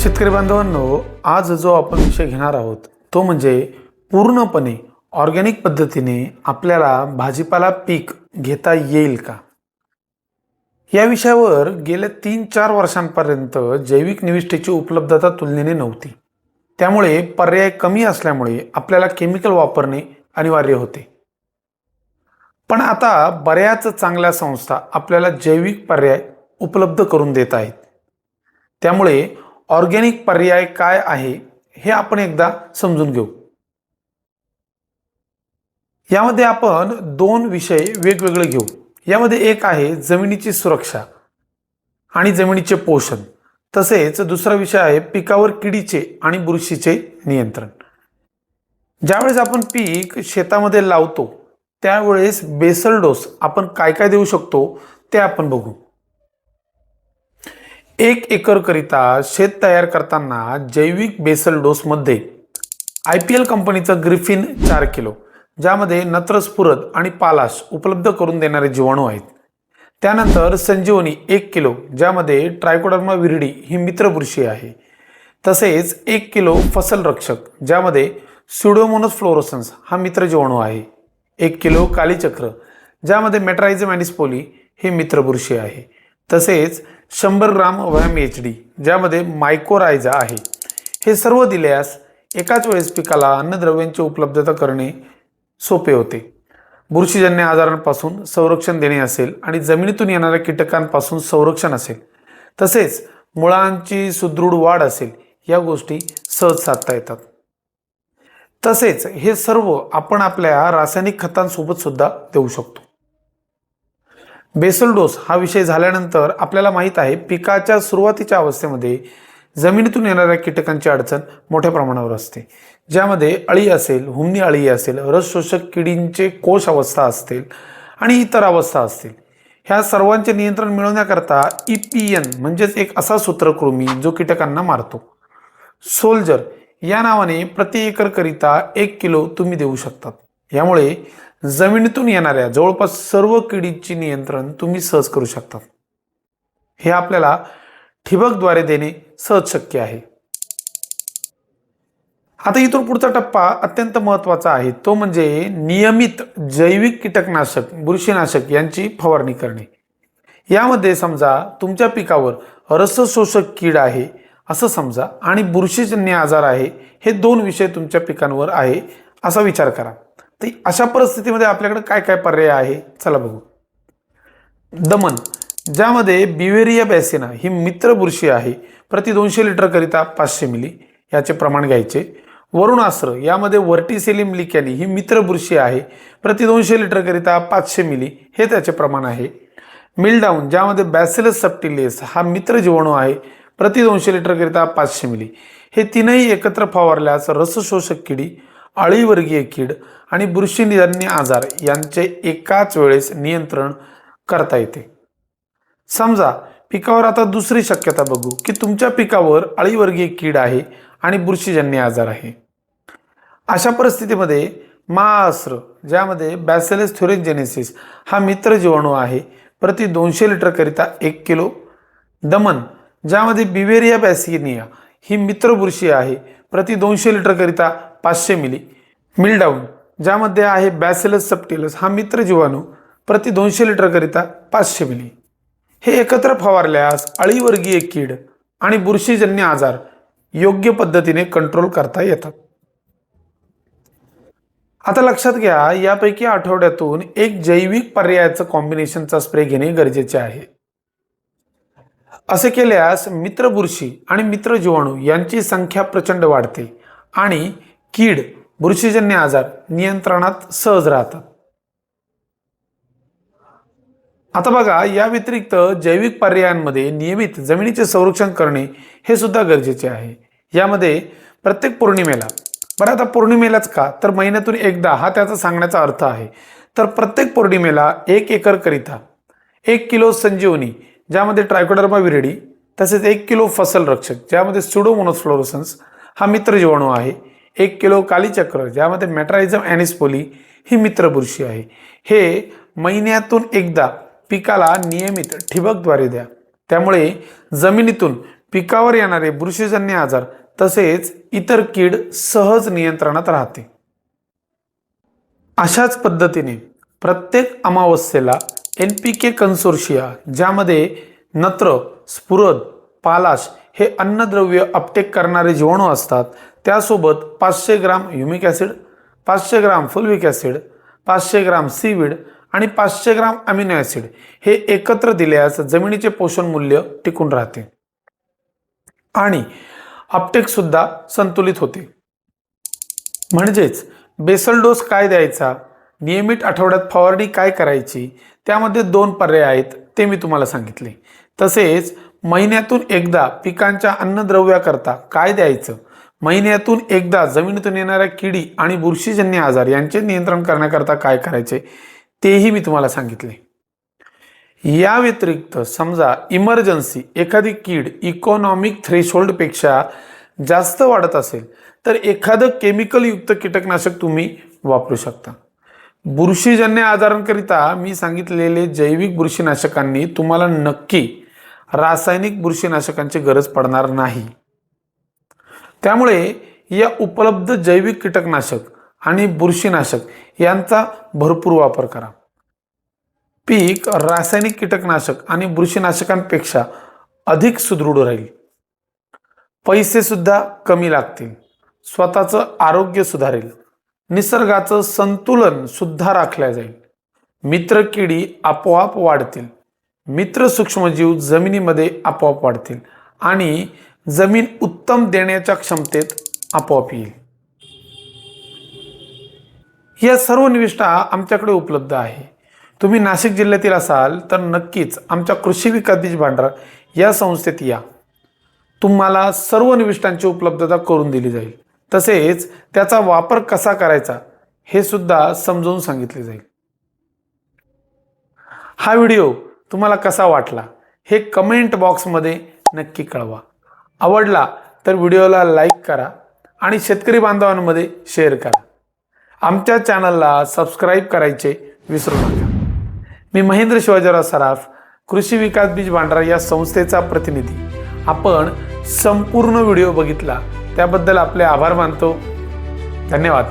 शेतकरी बांधवांनो आज जो आपण विषय घेणार आहोत तो म्हणजे पूर्णपणे ऑर्गॅनिक पद्धतीने आपल्याला भाजीपाला पीक घेता येईल का? या विषयावर गेल्या तीन चार वर्षांपर्यंत जैविक निविष्ठेची उपलब्धता तुलनेने नव्हती. त्यामुळे पर्याय कमी असल्यामुळे आपल्याला केमिकल वापरणे अनिवार्य होते. पण आता बऱ्याच चांगल्या संस्था आपल्याला जैविक पर्याय उपलब्ध करून देत आहेत. त्यामुळे ऑर्गॅनिक पर्याय काय आहे हे आपण एकदा समजून घेऊ. यामध्ये आपण दोन विषय वेगवेगळे घेऊ. यामध्ये एक आहे जमिनीची सुरक्षा आणि जमिनीचे पोषण. तसेच दुसरा विषय आहे पिकावर किडीचे आणि बुरशीचे नियंत्रण. ज्यावेळेस आपण पीक शेतामध्ये लावतो त्यावेळेस बेसल डोस आपण काय काय देऊ शकतो ते आपण बघू. एक एकरकरिता शेत तयार करताना जैविक बेसल डोसमध्ये आय पी एल कंपनीचं ग्रिफिन चार किलो ज्यामध्ये नत्रस्फुरद आणि पालाश उपलब्ध करून देणारे जीवाणू आहेत. त्यानंतर संजीवनी एक किलो ज्यामध्ये ट्रायकोडर्मा विरडी ही मित्रबुरशी आहे. तसेच एक किलो फसल रक्षक ज्यामध्ये स्युडोमोनस फ्लोरोसन्स हा मित्र जीवाणू आहे. एक किलो कालीचक्र ज्यामध्ये मेट्रायझम अॅनिस्पोली हे मित्रबुरशी आहे. तसेच शंभर ग्राम व्हॅम एच डी ज्यामध्ये मायकोरायझा आहे. हे सर्व दिल्यास एकाच वेळेस पिकाला अन्नद्रव्यांची उपलब्धता करणे सोपे होते. बुरशीजन्य आजारांपासून संरक्षण देणे असेल आणि जमिनीतून येणाऱ्या कीटकांपासून संरक्षण असेल. तसेच मुळांची सुदृढ वाढ असेल या गोष्टी सहज साधता येतात. तसेच हे सर्व आपण आपल्या रासायनिक खतांसोबत सुद्धा देऊ शकतो. बेसल डोस हा विषय झाल्यानंतर आपल्याला माहीत आहे पिकाच्या सुरुवातीच्या अवस्थेमध्ये जमिनीतून येणाऱ्या कीटकांची अडचण मोठ्या प्रमाणावर असते. ज्यामध्ये अळी असेल हुमणी अळी असेल रस शोषक किडींचे कोश अवस्था असतील आणि इतर अवस्था असतील. ह्या सर्वांचे नियंत्रण मिळवण्याकरता ई पी एन म्हणजेच एक असा सूत्रकृमी जो कीटकांना मारतो. सोल्जर या नावाने प्रति एकरकरिता एक किलो तुम्ही देऊ शकतात. यामुळे जमिनीतून येणाऱ्या जवळपास सर्व किडीची नियंत्रण तुम्ही सहज करू शकतात हे आपल्याला ठिबकद्वारे देणे सहज शक्य आहे. आता इथून पुढचा टप्पा अत्यंत महत्त्वाचा आहे. तो म्हणजे नियमित जैविक कीटकनाशक बुरशीनाशक यांची फवारणी करणे. यामध्ये समजा तुमच्या पिकावर रसशोषक कीड आहे असं समजा आणि बुरशीजन्य आजार आहे हे दोन विषय तुमच्या पिकांवर आहे असा विचार करा. तर अशा परिस्थितीमध्ये आपल्याकडे काय काय पर्याय आहे? चला बघू. दमन. ज्यामध्ये बिवेरिया बॅसिना ही मित्र बुरशी आहे. प्रति दोनशे लिटरकरिता पाचशे मिली. याचे प्रमाण घ्यायचे. वरुणास्त्र यामध्ये वर्टिसेलिम लिकॅनी ही मित्र बुरशी आहे. प्रति दोनशे लिटरकरिता पाचशे मिली. हे त्याचे प्रमाण आहे. मिलडाऊन ज्यामध्ये बॅसिलस सप्टिलियस हा मित्र जीवाणू आहे. प्रति दोनशे लिटरकरिता पाचशे मिली. हे तीनही एकत्र फवारल्यास रसशोषक किडी अळीवर्गीय कीड आणि बुरशीजन्य आजार यांचे एकाच वेळेस नियंत्रण करता येते. समजा पिकावर आता दुसरी शक्यता बघू की तुमच्या पिकावर अळीवर्गीय कीड आहे आणि बुरशीजन्य आजार आहे. अशा परिस्थितीमध्ये महाअस्त्र ज्यामध्ये बॅसेलेस थ्युरेजेनेसिस हा मित्र जीवाणू आहे प्रति दोनशे लिटरकरिता एक किलो. दमन ज्यामध्ये बिवेरिया बॅसिनिया ही मित्र बुरशी आहे प्रति दोनशे लिटरकरिता पाचशे मिली मिलडाऊन. ज्यामध्ये आहे बॅसिलस सप्टिलस हा मित्र जीवाणू प्रति दोनशे लिटरकरिता पाचशे मिली. हे एकत्र फवारल्यास अळीवर्गीय कीड आणि बुरशीजन्य आजार योग्य पद्धतीने कंट्रोल करता येतात. आता लक्षात घ्या यापैकी आठवड्यातून एक जैविक पर्यायाचं कॉम्बिनेशनचा स्प्रे घेणे गरजेचे आहे. असे केल्यास मित्र बुरशी आणि मित्र जीवाणू यांची संख्या प्रचंड वाढते आणि कीड बुरशीजन्य आजार नियंत्रणात सहज राहतात. आता बघा या व्यतिरिक्त जैविक पर्यायांमध्ये नियमित जमिनीचे संरक्षण करणे हे सुद्धा गरजेचे आहे. यामध्ये प्रत्येक पौर्णिमेला बरं आता पौर्णिमेलाच का तर महिन्यातून एकदा हा त्याचा सांगण्याचा अर्थ आहे. तर प्रत्येक पौर्णिमेला एक एकर करिता एक किलो संजीवनी ज्यामध्ये ट्रायकोडर्मा विरडी तसेच एक किलो फसल रक्षक ज्यामध्ये सुडोमोनोफ्लोरोसन्स हा मित्र जीवाणू आहे. एक किलो कालीचक्र ज्यामध्ये मॅट्रायझम अॅनिस्पोली ही मित्र बुरशी आहे. हे महिन्यातून एकदा पिकाला नियमित ठिबकद्वारे द्या. त्यामुळे जमिनीतून पिकावर येणारे बुरशीजन्य आजार तसेच इतर कीड सहज नियंत्रणात राहते. अशाच पद्धतीने प्रत्येक अमावस्येला एन पी के कन्सोर्शिया ज्यामध्ये नत्र स्फुरद पालाश हे अन्नद्रव्य अपटेक करणारे जीवाणू असतात. त्यासोबत पाचशे ग्राम ह्युमिक ॲसिड पाचशे ग्राम फुलविक ॲसिड पाचशे ग्राम सीविड आणि पाचशे ग्राम अमिनो ॲसिड हे एकत्र दिल्यास जमिनीचे पोषण मूल्य टिकून राहते. आणि अपटेकसुद्धा संतुलित होते. म्हणजेच बेसल डोस काय द्यायचा? नियमित आठवड्यात फवारणी काय करायची? त्यामध्ये दोन पर्याय आहेत ते मी तुम्हाला सांगितले. तसेच महिन्यातून एकदा पिकांच्या अन्नद्रव्याकरता काय द्यायचं? महिन्यातून एकदा जमिनीतून येणाऱ्या किडी आणि बुरशीजन्य आजार यांचे नियंत्रण करण्याकरता काय करायचे? तेही मी तुम्हाला सांगितले. या व्यतिरिक्त समजा इमर्जन्सी एखादी कीड इकॉनॉमिक थ्रेशोल्डपेक्षा जास्त वाढत असेल तर एखादं केमिकलयुक्त कीटकनाशक तुम्ही वापरू शकता. बुरशीजन्य आजारांकरिता मी सांगितलेले जैविक बुरशीनाशकांनी तुम्हाला नक्की रासायनिक बुरशीनाशकांची गरज पडणार नाही. त्यामुळे या उपलब्ध जैविक कीटकनाशक आणि बुरशीनाशक यांचा भरपूर वापर करा. पीक रासायनिक कीटकनाशक आणि बुरशीनाशकांपेक्षा अधिक सुदृढ राहील. पैसे सुद्धा कमी लागतील. स्वतःचं आरोग्य सुधारेल. निसर्गाचं संतुलन सुद्धा राखल्या जाईल. मित्र किडी आपोआप वाढतील. मित्र सूक्ष्मजीव जमिनीमध्ये आपोआप वाढतील आणि जमीन उत्तम देण्याच्या क्षमतेत आपोआप येईल. या सर्व निविष्ठा आमच्याकडे उपलब्ध आहे. तुम्ही नाशिक जिल्ह्यातील असाल तर नक्कीच आमच्या कृषी विकास बीज भांडार या संस्थेत या. तुम्हाला सर्व निविष्ठांची उपलब्धता करून दिली जाईल. तसेच त्याचा वापर कसा करायचा हे सुद्धा समजावून सांगितले जाईल. हा व्हिडिओ तुम्हाला कसा वाटला हे कमेंट बॉक्समध्ये नक्की कळवा. आवडला तर व्हिडिओला लाईक करा आणि शेतकरी बांधवांमध्ये शेअर करा. आमच्या चॅनलला सबस्क्राईब करायचे विसरू नका. मी महेंद्र शिवाजीराव सराफ कृषी विकास बीज भांडारा या संस्थेचा प्रतिनिधी. आपण संपूर्ण व्हिडिओ बघितला त्याबद्दल आपले आभार मानतो. धन्यवाद.